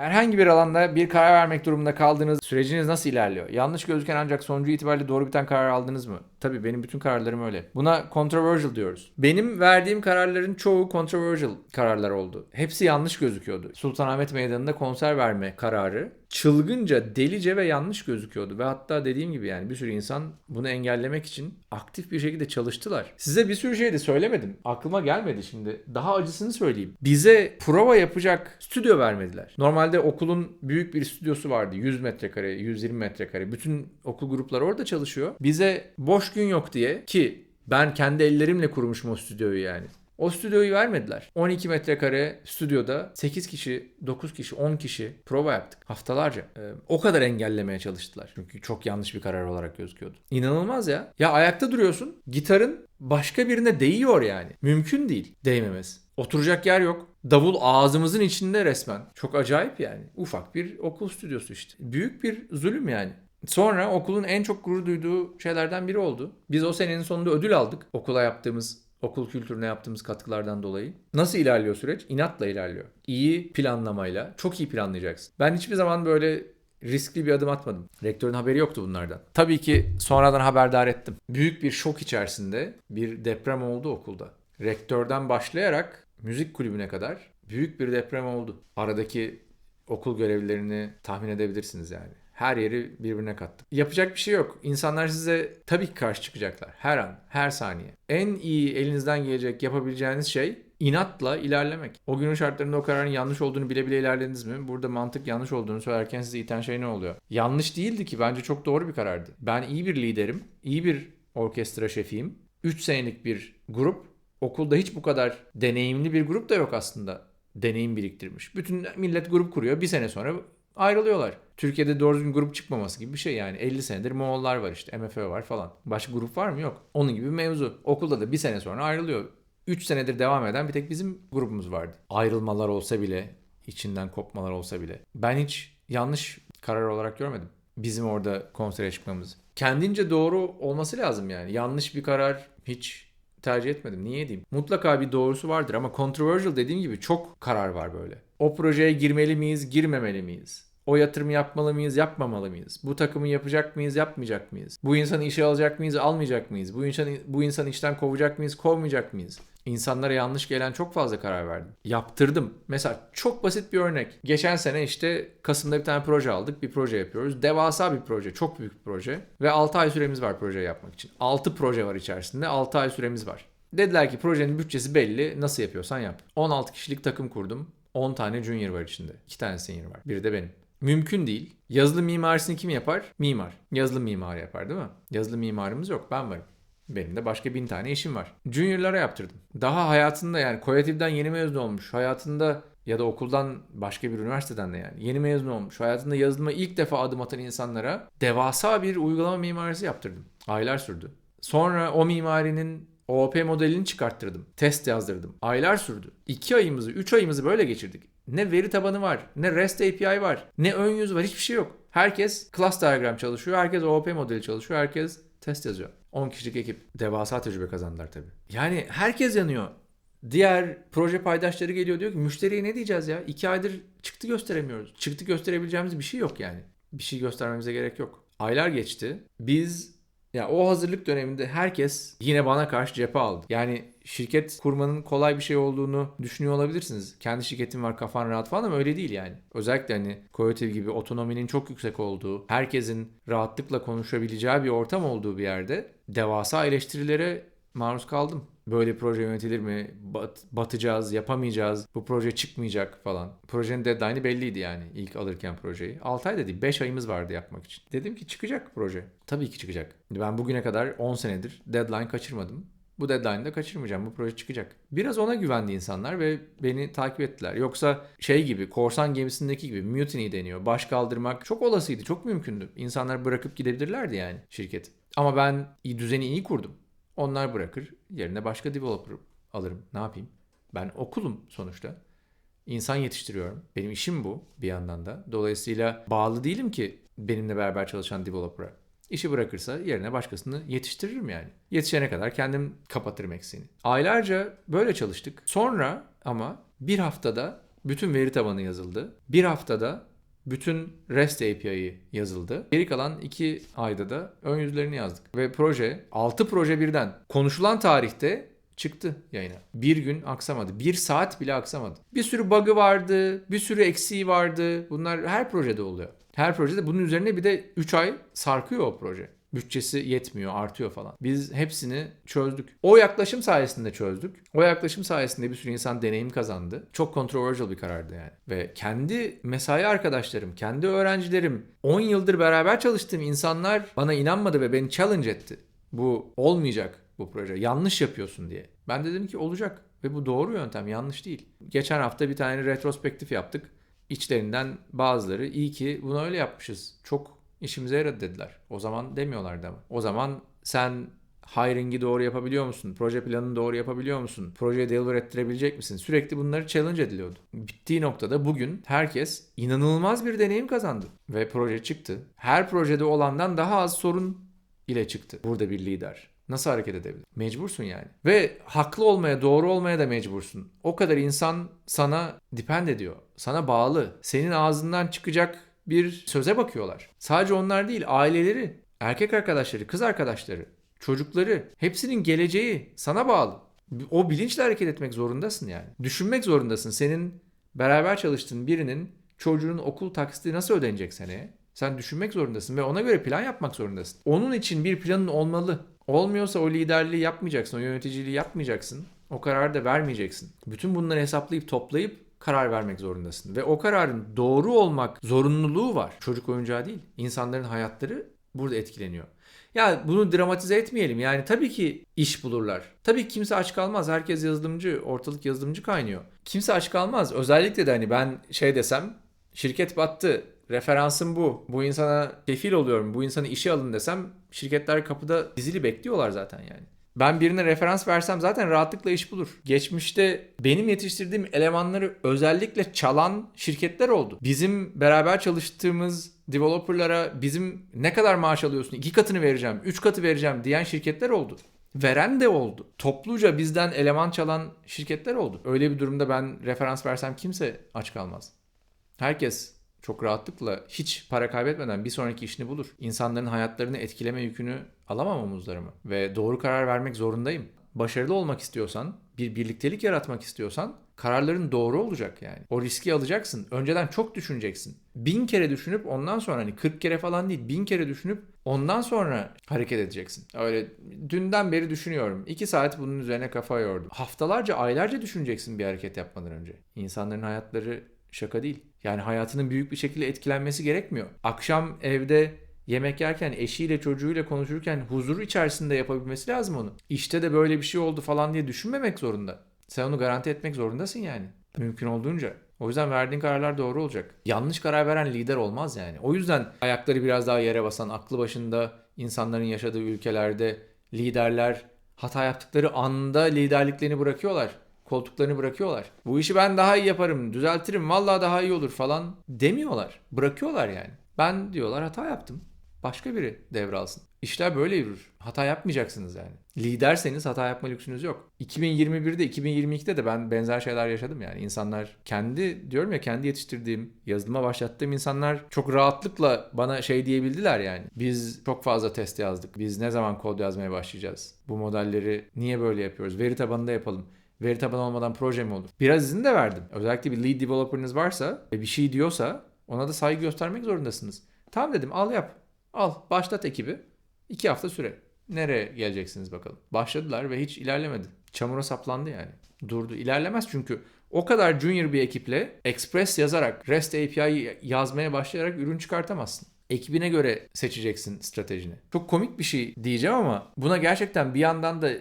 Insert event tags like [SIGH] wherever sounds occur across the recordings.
Herhangi bir alanda bir karar vermek durumunda kaldığınız süreciniz nasıl ilerliyor? Yanlış gözüken ancak sonucu itibariyle doğru biten karar aldınız mı? Tabii benim bütün kararlarım öyle. Buna controversial diyoruz. Benim verdiğim kararların çoğu controversial kararlar oldu. Hepsi yanlış gözüküyordu. Sultanahmet Meydanı'nda konser verme kararı çılgınca, delice ve yanlış gözüküyordu. Ve hatta dediğim gibi yani bir sürü insan bunu engellemek için aktif bir şekilde çalıştılar. Size bir sürü şey de söylemedim. Aklıma gelmedi şimdi. Daha acısını söyleyeyim. Bize prova yapacak stüdyo vermediler. Normalde okulun büyük bir stüdyosu vardı. 100 metrekare, 120 metrekare. Bütün okul grupları orada çalışıyor. Bize boş gün yok diye ki ben kendi ellerimle kurmuşum o stüdyoyu yani. O stüdyoyu vermediler. 12 metrekare stüdyoda 8 kişi, 9 kişi, 10 kişi prova yaptık haftalarca. Ee, o kadar engellemeye çalıştılar. Çünkü çok yanlış bir karar olarak gözüküyordu. İnanılmaz ya. Ya ayakta duruyorsun. Gitarın başka birine değiyor yani. Mümkün değil değmemesi. Oturacak yer yok. Davul ağzımızın içinde resmen. Çok acayip yani. Ufak bir okul stüdyosu işte. Büyük bir zulüm yani. Sonra okulun en çok gurur duyduğu şeylerden biri oldu. Biz o senenin sonunda ödül aldık. Okula yaptığımız okul kültürüne yaptığımız katkılardan dolayı. Nasıl ilerliyor süreç? İnatla ilerliyor. İyi planlamayla, çok iyi planlayacaksın. Ben hiçbir zaman böyle riskli bir adım atmadım. Rektörün haberi yoktu bunlardan. Tabii ki sonradan haberdar ettim. Büyük bir şok içerisinde bir deprem oldu okulda. Rektörden başlayarak müzik kulübüne kadar büyük bir deprem oldu. Aradaki okul görevlilerini tahmin edebilirsiniz yani. Her yeri birbirine kattı. Yapacak bir şey yok. İnsanlar size tabii ki karşı çıkacaklar. Her an, her saniye. En iyi elinizden gelecek yapabileceğiniz şey inatla ilerlemek. O günün şartlarında o kararın yanlış olduğunu bile bile ilerlediniz mi? Burada mantık yanlış olduğunu söylerken size iten şey ne oluyor? Yanlış değildi ki bence çok doğru bir karardı. Ben iyi bir liderim, iyi bir orkestra şefiyim. 3 senelik bir grup. Okulda hiç bu kadar deneyimli bir grup da yok aslında. Deneyim biriktirmiş. Bütün millet grup kuruyor. Bir sene sonra ayrılıyorlar. Türkiye'de doğru düzgün grup çıkmaması gibi bir şey yani. 50 senedir Moğollar var işte, MFÖ var falan. Başka grup var mı? Yok. Onun gibi bir mevzu. Okulda da bir sene sonra ayrılıyor. 3 senedir devam eden bir tek bizim grubumuz vardı. Ayrılmalar olsa bile, içinden kopmalar olsa bile. Ben hiç yanlış karar olarak görmedim. Bizim orada konsere çıkmamızı. Kendince doğru olması lazım yani. Yanlış bir karar hiç tercih etmedim. Niye diyeyim? Mutlaka bir doğrusu vardır ama controversial dediğim gibi çok karar var böyle. O projeye girmeli miyiz, girmemeli miyiz? O yatırımı yapmalı mıyız, yapmamalı mıyız? Bu takımı yapacak mıyız, yapmayacak mıyız? Bu insanı işe alacak mıyız, almayacak mıyız? Bu insanı bu insanı işten kovacak mıyız, kovmayacak mıyız? İnsanlara yanlış gelen çok fazla karar verdim. Yaptırdım. Mesela çok basit bir örnek. Geçen sene işte Kasım'da bir tane proje aldık. Bir proje yapıyoruz. Devasa bir proje. Çok büyük bir proje. Ve 6 ay süremiz var proje yapmak için. 6 proje var içerisinde. 6 ay süremiz var. Dediler ki projenin bütçesi belli. Nasıl yapıyorsan yap. 16 kişilik takım kurdum. 10 tane junior var içinde. 2 tane senior var. Biri de benim. Mümkün değil. Yazılım mimarisini kim yapar? Mimar. Yazılım mimarı yapar değil mi? Yazılım mimarımız yok. Ben varım. Benim de başka bin tane işim var. Junior'lara yaptırdım. Daha hayatında yani Koyativ'den yeni mezun olmuş. Hayatında ya da okuldan başka bir üniversiteden de yani yeni mezun olmuş. Hayatında yazılıma ilk defa adım atan insanlara devasa bir uygulama mimarisi yaptırdım. Aylar sürdü. Sonra o mimarinin OOP modelini çıkarttırdım. Test yazdırdım. Aylar sürdü. 2 ayımızı, 3 ayımızı böyle geçirdik. Ne veri tabanı var, ne REST API var, ne ön yüz var, hiçbir şey yok. Herkes class diagram çalışıyor, herkes OOP modeli çalışıyor, herkes test yazıyor. 10 kişilik ekip devasa tecrübe kazandılar tabii. Yani herkes yanıyor. Diğer proje paydaşları geliyor diyor ki müşteriye ne diyeceğiz ya? 2 aydır çıktı gösteremiyoruz. Çıktı gösterebileceğimiz bir şey yok yani. Bir şey göstermemize gerek yok. Aylar geçti. Biz ya o hazırlık döneminde herkes yine bana karşı cephe aldı. Yani şirket kurmanın kolay bir şey olduğunu düşünüyor olabilirsiniz. Kendi şirketin var kafan rahat falan ama öyle değil yani. Özellikle hani Coyote gibi otonominin çok yüksek olduğu, herkesin rahatlıkla konuşabileceği bir ortam olduğu bir yerde devasa eleştirilere maruz kaldım. Böyle proje yönetilir mi? Bat- batacağız, yapamayacağız, bu proje çıkmayacak falan. Projenin deadline'ı belliydi yani ilk alırken projeyi. 6 ay da değil 5 ayımız vardı yapmak için. Dedim ki çıkacak proje. Tabii ki çıkacak. Ben bugüne kadar 10 senedir deadline kaçırmadım. Bu deadline'da kaçırmayacağım. Bu proje çıkacak. Biraz ona güvendi insanlar ve beni takip ettiler. Yoksa şey gibi korsan gemisindeki gibi mutiny deniyor. Baş kaldırmak çok olasıydı. Çok mümkündü. İnsanlar bırakıp gidebilirlerdi yani şirket. Ama ben düzeni iyi kurdum. Onlar bırakır. Yerine başka developer alırım. Ne yapayım? Ben okulum sonuçta. İnsan yetiştiriyorum. Benim işim bu bir yandan da. Dolayısıyla bağlı değilim ki benimle beraber çalışan developer'a. İşi bırakırsa yerine başkasını yetiştiririm yani. Yetişene kadar kendim kapatırım eksiğini. Aylarca böyle çalıştık. Sonra ama bir haftada Bütün veri tabanı yazıldı. Bir haftada bütün REST API'yi yazıldı. Geri kalan 2 ayda da ön yüzlerini yazdık. Ve proje 6 proje birden konuşulan tarihte çıktı yayına. Bir gün aksamadı. Bir saat bile aksamadı. Bir sürü bug'ı vardı. Bir sürü eksiği vardı. Bunlar her projede oluyor. Her projede bunun üzerine bir de 3 ay sarkıyor o proje. Bütçesi yetmiyor, artıyor falan. Biz hepsini çözdük. O yaklaşım sayesinde çözdük. O yaklaşım sayesinde bir sürü insan deneyim kazandı. Çok controversial bir karardı yani. Ve kendi mesai arkadaşlarım, kendi öğrencilerim, 10 yıldır beraber çalıştığım insanlar bana inanmadı ve beni challenge etti. Bu olmayacak bu proje. Yanlış yapıyorsun diye. Ben de dedim ki olacak. Ve bu doğru yöntem, yanlış değil. Geçen hafta bir tane retrospektif yaptık. İçlerinden bazıları iyi ki bunu öyle yapmışız. Çok işimize yaradı dediler. O zaman demiyorlardı ama. O zaman sen hiring'i doğru yapabiliyor musun? Proje planını doğru yapabiliyor musun? Projeyi deliver ettirebilecek misin? Sürekli bunları challenge ediliyordu. Bittiği noktada bugün herkes inanılmaz bir deneyim kazandı. Ve proje çıktı. Her projede olandan daha az sorun ile çıktı. Burada bir lider. Nasıl hareket edebilir? Mecbursun yani. Ve haklı olmaya, doğru olmaya da mecbursun. O kadar insan sana depend ediyor. Sana bağlı. Senin ağzından çıkacak bir söze bakıyorlar. Sadece onlar değil, aileleri, erkek arkadaşları, kız arkadaşları, çocukları, hepsinin geleceği sana bağlı. O bilinçle hareket etmek zorundasın yani. Düşünmek zorundasın. Senin beraber çalıştığın birinin çocuğunun okul taksiti nasıl ödenecek seneye? Sen düşünmek zorundasın ve ona göre plan yapmak zorundasın. Onun için bir planın olmalı. Olmuyorsa o liderliği yapmayacaksın, o yöneticiliği yapmayacaksın. O kararı da vermeyeceksin. Bütün bunları hesaplayıp toplayıp karar vermek zorundasın. Ve o kararın doğru olmak zorunluluğu var. Çocuk oyuncağı değil. İnsanların hayatları burada etkileniyor. Ya bunu dramatize etmeyelim. Yani tabii ki iş bulurlar. Tabii ki kimse aç kalmaz. Herkes yazılımcı, ortalık yazılımcı kaynıyor. Kimse aç kalmaz. Özellikle de hani ben şey desem, şirket battı, referansım bu. Bu insana kefil oluyorum. Bu insanı işe alın desem şirketler kapıda dizili bekliyorlar zaten yani. Ben birine referans versem zaten rahatlıkla iş bulur. Geçmişte benim yetiştirdiğim elemanları özellikle çalan şirketler oldu. Bizim beraber çalıştığımız developerlara bizim ne kadar maaş alıyorsun? iki katını vereceğim, üç katı vereceğim diyen şirketler oldu. Veren de oldu. Topluca bizden eleman çalan şirketler oldu. Öyle bir durumda ben referans versem kimse aç kalmaz. Herkes çok rahatlıkla hiç para kaybetmeden bir sonraki işini bulur. İnsanların hayatlarını etkileme yükünü alamam omuzlarımı ve doğru karar vermek zorundayım. Başarılı olmak istiyorsan, bir birliktelik yaratmak istiyorsan kararların doğru olacak yani. O riski alacaksın. Önceden çok düşüneceksin. Bin kere düşünüp ondan sonra hani 40 kere falan değil bin kere düşünüp ondan sonra hareket edeceksin. Öyle dünden beri düşünüyorum. 2 saat bunun üzerine kafa yordum. Haftalarca aylarca düşüneceksin bir hareket yapmadan önce. İnsanların hayatları şaka değil. Yani hayatının büyük bir şekilde etkilenmesi gerekmiyor. Akşam evde yemek yerken eşiyle çocuğuyla konuşurken huzur içerisinde yapabilmesi lazım onu. İşte de böyle bir şey oldu falan diye düşünmemek zorunda. Sen onu garanti etmek zorundasın yani. Mümkün olduğunca. O yüzden verdiğin kararlar doğru olacak. Yanlış karar veren lider olmaz yani. O yüzden ayakları biraz daha yere basan, aklı başında insanların yaşadığı ülkelerde liderler hata yaptıkları anda liderliklerini bırakıyorlar koltuklarını bırakıyorlar. Bu işi ben daha iyi yaparım, düzeltirim, vallahi daha iyi olur falan demiyorlar. Bırakıyorlar yani. Ben diyorlar hata yaptım. Başka biri devralsın. İşler böyle yürür. Hata yapmayacaksınız yani. Liderseniz hata yapma lüksünüz yok. 2021'de 2022'de de ben benzer şeyler yaşadım yani. İnsanlar kendi diyorum ya kendi yetiştirdiğim, yazılıma başlattığım insanlar çok rahatlıkla bana şey diyebildiler yani. Biz çok fazla test yazdık. Biz ne zaman kod yazmaya başlayacağız? Bu modelleri niye böyle yapıyoruz? Veri tabanında yapalım. Veri tabanı olmadan proje mi olur? Biraz izin de verdim. Özellikle bir lead developer'ınız varsa ve bir şey diyorsa ona da saygı göstermek zorundasınız. Tamam dedim al yap. Al başlat ekibi. İki hafta süre. Nereye geleceksiniz bakalım. Başladılar ve hiç ilerlemedi. Çamura saplandı yani. Durdu. İlerlemez çünkü o kadar junior bir ekiple Express yazarak, REST API yazmaya başlayarak ürün çıkartamazsın. Ekibine göre seçeceksin stratejini. Çok komik bir şey diyeceğim ama buna gerçekten bir yandan da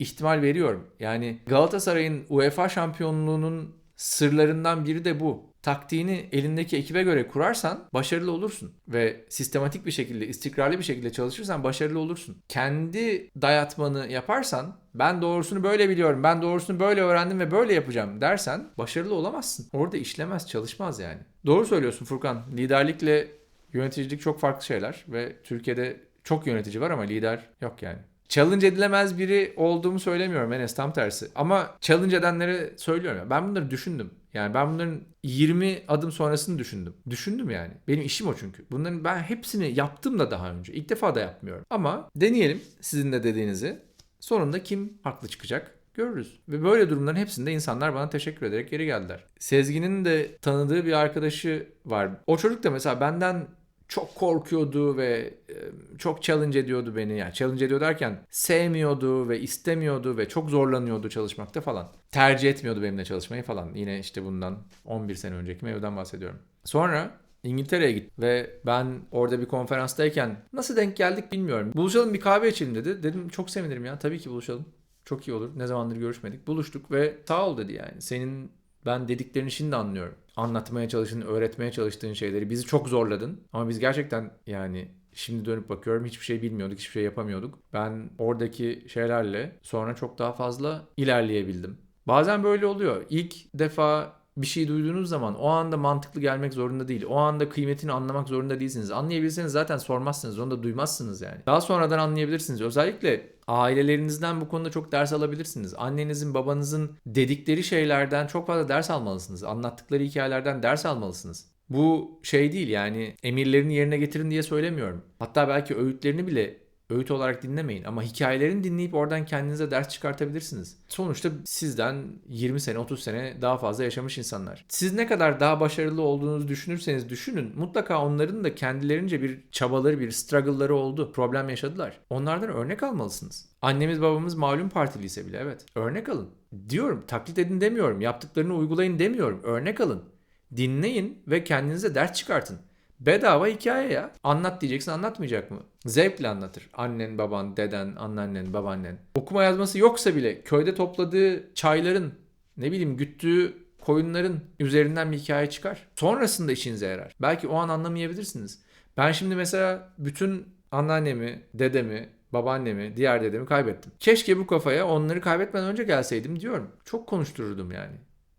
ihtimal veriyorum. Yani Galatasaray'ın UEFA şampiyonluğunun sırlarından biri de bu. Taktiğini elindeki ekibe göre kurarsan başarılı olursun ve sistematik bir şekilde, istikrarlı bir şekilde çalışırsan başarılı olursun. Kendi dayatmanı yaparsan ben doğrusunu böyle biliyorum, ben doğrusunu böyle öğrendim ve böyle yapacağım dersen başarılı olamazsın. Orada işlemez, çalışmaz yani. Doğru söylüyorsun Furkan. Liderlikle yöneticilik çok farklı şeyler ve Türkiye'de çok yönetici var ama lider yok yani. Challenge edilemez biri olduğumu söylemiyorum Enes tam tersi. Ama challenge edenlere söylüyorum. Ben bunları düşündüm. Yani ben bunların 20 adım sonrasını düşündüm. Düşündüm yani. Benim işim o çünkü. Bunların ben hepsini yaptım da daha önce. İlk defa da yapmıyorum. Ama deneyelim sizin de dediğinizi. Sonunda kim haklı çıkacak görürüz. Ve böyle durumların hepsinde insanlar bana teşekkür ederek geri geldiler. Sezgin'in de tanıdığı bir arkadaşı var. O çocuk da mesela benden çok korkuyordu ve e, çok challenge ediyordu beni. Yani challenge ediyor derken sevmiyordu ve istemiyordu ve çok zorlanıyordu çalışmakta falan. Tercih etmiyordu benimle çalışmayı falan. Yine işte bundan 11 sene önceki mevzudan bahsediyorum. Sonra İngiltere'ye gittim ve ben orada bir konferanstayken nasıl denk geldik bilmiyorum. Buluşalım bir kahve içelim dedi. Dedim çok sevinirim ya tabii ki buluşalım. Çok iyi olur. Ne zamandır görüşmedik. Buluştuk ve sağ ol dedi yani. Senin ben dediklerini şimdi anlıyorum. Anlatmaya çalıştığın, öğretmeye çalıştığın şeyleri bizi çok zorladın. Ama biz gerçekten yani şimdi dönüp bakıyorum hiçbir şey bilmiyorduk, hiçbir şey yapamıyorduk. Ben oradaki şeylerle sonra çok daha fazla ilerleyebildim. Bazen böyle oluyor. İlk defa bir şey duyduğunuz zaman o anda mantıklı gelmek zorunda değil. O anda kıymetini anlamak zorunda değilsiniz. Anlayabilseniz zaten sormazsınız. Onu da duymazsınız yani. Daha sonradan anlayabilirsiniz. Özellikle ailelerinizden bu konuda çok ders alabilirsiniz. Annenizin, babanızın dedikleri şeylerden çok fazla ders almalısınız. Anlattıkları hikayelerden ders almalısınız. Bu şey değil yani emirlerini yerine getirin diye söylemiyorum. Hatta belki öğütlerini bile öğüt olarak dinlemeyin ama hikayelerini dinleyip oradan kendinize ders çıkartabilirsiniz. Sonuçta sizden 20 sene 30 sene daha fazla yaşamış insanlar. Siz ne kadar daha başarılı olduğunuzu düşünürseniz düşünün mutlaka onların da kendilerince bir çabaları bir struggle'ları oldu. Problem yaşadılar. Onlardan örnek almalısınız. Annemiz babamız malum partiliyse bile evet. Örnek alın. Diyorum taklit edin demiyorum. Yaptıklarını uygulayın demiyorum. Örnek alın. Dinleyin ve kendinize ders çıkartın. Bedava hikaye ya. Anlat diyeceksin anlatmayacak mı? Zevkle anlatır. Annen, baban, deden, anneannen, babaannen. Okuma yazması yoksa bile köyde topladığı çayların, ne bileyim güttüğü koyunların üzerinden bir hikaye çıkar. Sonrasında işinize yarar. Belki o an anlamayabilirsiniz. Ben şimdi mesela bütün anneannemi, dedemi, babaannemi, diğer dedemi kaybettim. Keşke bu kafaya onları kaybetmeden önce gelseydim diyorum. Çok konuştururdum yani.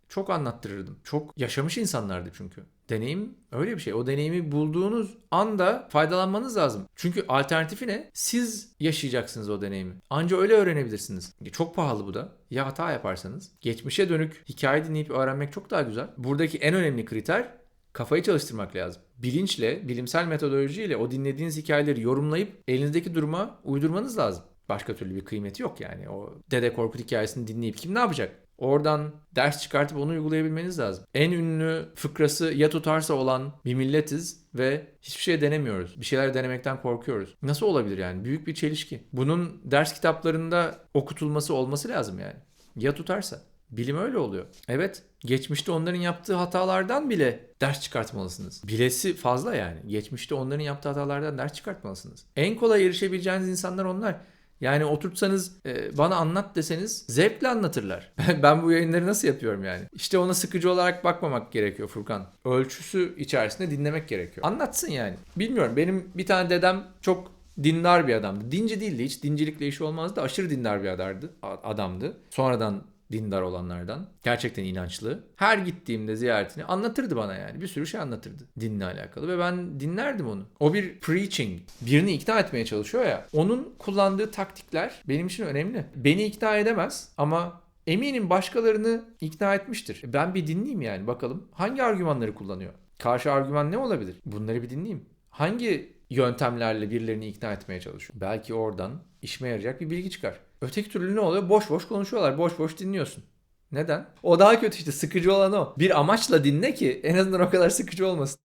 Çok anlattırırdım. Çok yaşamış insanlardı çünkü. Deneyim öyle bir şey. O deneyimi bulduğunuz anda faydalanmanız lazım. Çünkü alternatifi ne? Siz yaşayacaksınız o deneyimi. Anca öyle öğrenebilirsiniz. Çok pahalı bu da. Ya hata yaparsanız. Geçmişe dönük hikaye dinleyip öğrenmek çok daha güzel. Buradaki en önemli kriter kafayı çalıştırmak lazım. Bilinçle, bilimsel metodolojiyle o dinlediğiniz hikayeleri yorumlayıp elinizdeki duruma uydurmanız lazım. Başka türlü bir kıymeti yok yani. O Dede Korkut hikayesini dinleyip kim ne yapacak? Oradan ders çıkartıp onu uygulayabilmeniz lazım. En ünlü fıkrası ya tutarsa olan bir milletiz ve hiçbir şey denemiyoruz. Bir şeyler denemekten korkuyoruz. Nasıl olabilir yani? Büyük bir çelişki. Bunun ders kitaplarında okutulması olması lazım yani. Ya tutarsa. Bilim öyle oluyor. Evet, geçmişte onların yaptığı hatalardan bile ders çıkartmalısınız. Bilesi fazla yani. Geçmişte onların yaptığı hatalardan ders çıkartmalısınız. En kolay erişebileceğiniz insanlar onlar. Yani oturtsanız e, bana anlat deseniz zevkle anlatırlar. [LAUGHS] ben bu yayınları nasıl yapıyorum yani? İşte ona sıkıcı olarak bakmamak gerekiyor Furkan. Ölçüsü içerisinde dinlemek gerekiyor. Anlatsın yani. Bilmiyorum benim bir tane dedem çok dindar bir adamdı. Dinci değildi hiç dincilikle işi olmazdı. Aşırı dindar bir adardı, adamdı. Sonradan dindar olanlardan. Gerçekten inançlı. Her gittiğimde ziyaretini anlatırdı bana yani. Bir sürü şey anlatırdı dinle alakalı ve ben dinlerdim onu. O bir preaching. Birini ikna etmeye çalışıyor ya. Onun kullandığı taktikler benim için önemli. Beni ikna edemez ama eminim başkalarını ikna etmiştir. Ben bir dinleyeyim yani bakalım. Hangi argümanları kullanıyor? Karşı argüman ne olabilir? Bunları bir dinleyeyim. Hangi yöntemlerle birilerini ikna etmeye çalışıyor? Belki oradan işime yarayacak bir bilgi çıkar. Öteki türlü ne oluyor? Boş boş konuşuyorlar. Boş boş dinliyorsun. Neden? O daha kötü işte sıkıcı olan o. Bir amaçla dinle ki en azından o kadar sıkıcı olmasın.